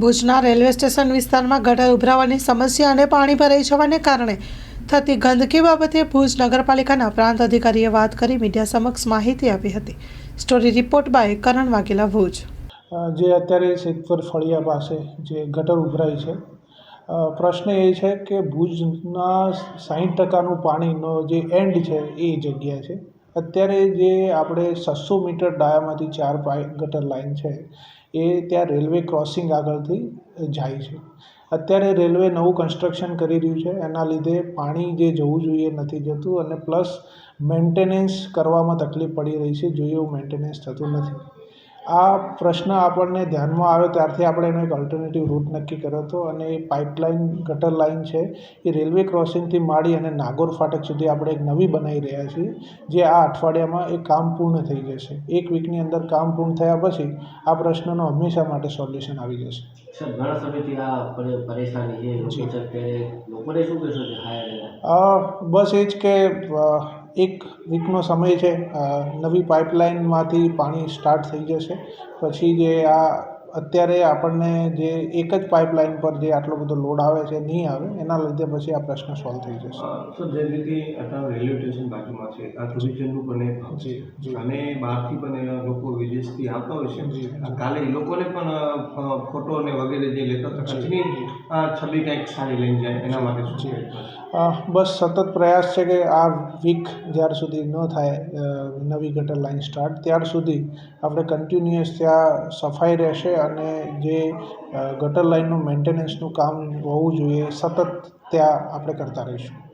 ભુજના railway station વિસ્તારમાં ગટર ઉભરાવાની સમસ્યા અને પાણી ભરાઈ જવાને કારણે થતી ગંદકી બાબતે ભુજ નગરપાલિકાના પ્રાંત અધિકારીએ વાત કરી મીડિયા સમક્ષ માહિતી આપી હતી. Story report by Karan Vaghela Bhuj. જે અત્યારે સિદ્ધપુર ફળિયા પાસે જે ગટર ઉભરાઈ છે પ્રશ્ન એ છે કે ભુજના સાહીઠ ટકાનું પાણીનો જે એન્ડ છે એ જગ્યા છે. અત્યારે જે આપણે છસો મીટર ડાયામાંથી ચાર પાઇપ ગટર લાઈન છે, એ ત્યાં રેલવે ક્રોસિંગ આગળથી જાય છે. અત્યારે રેલવે નવું કન્સ્ટ્રક્શન કરી રહ્યું છે, એના લીધે પાણી જે જવું જોઈએ નથી જતું અને પ્લસ મેન્ટેનન્સ કરવામાં તકલીફ પડી રહી છે જોઈએ એવું મેન્ટેનન્સ થતું નથી. આ પ્રશ્ન આપણને ધ્યાનમાં આવ્યો ત્યારથી આપણે એનો એક અલ્ટરનેટિવ રૂટ નક્કી કર્યો હતો અને એ પાઇપલાઇન ગટર લાઇન છે એ રેલવે ક્રોસિંગથી માંડી અને નાગોર ફાટક સુધી આપણે એક નવી બનાવી રહ્યા છીએ જે આ અઠવાડિયામાં એ કામ પૂર્ણ થઈ જશે. એક વીકની અંદર કામ પૂર્ણ થયા પછી આ પ્રશ્નનો હંમેશા માટે સોલ્યુશન આવી જશે. પરેશાની છે. બસ એ જ કે એક વીકનો સમય છે નવી પાઇપલાઇનમાંથી પાણી સ્ટાર્ટ થઈ જશે. પછી જે આ અત્યારે આપણને જે એક જ પાઇપલાઇન પર જે આટલો બધો લોડ આવે છે નહીં આવે એના લીધે પછી આ પ્રશ્ન સોલ્વ થઈ જશે. સર જે રીતે અત્યારે રેલવે સ્ટેશન બાજુમાં છે આ ટુરિઝમનું પણ જી, છે અને બહારથી પણ લોકો વિદેશથી આવતા હોય છે. કાલે એ લોકોને પણ ફોટો અને વગેરે જે લેતા કચ્છની આ છબી કંઈક સારી લઈને જાય એના માટે શું જી. બસ સતત પ્રયાસ છે કે આ વીક જ્યાર સુધી ન થાય નવી ગટર લાઇન સ્ટાર્ટ ત્યાર સુધી આપણે કન્ટિન્યુઅસ ત્યાં સફાઈ રહેશે અને જે ગટર લાઇનનું મેન્ટેનન્સનું કામ હોવું જોઈએ, સતત ત્યાં આપણે કરતા રહીશું.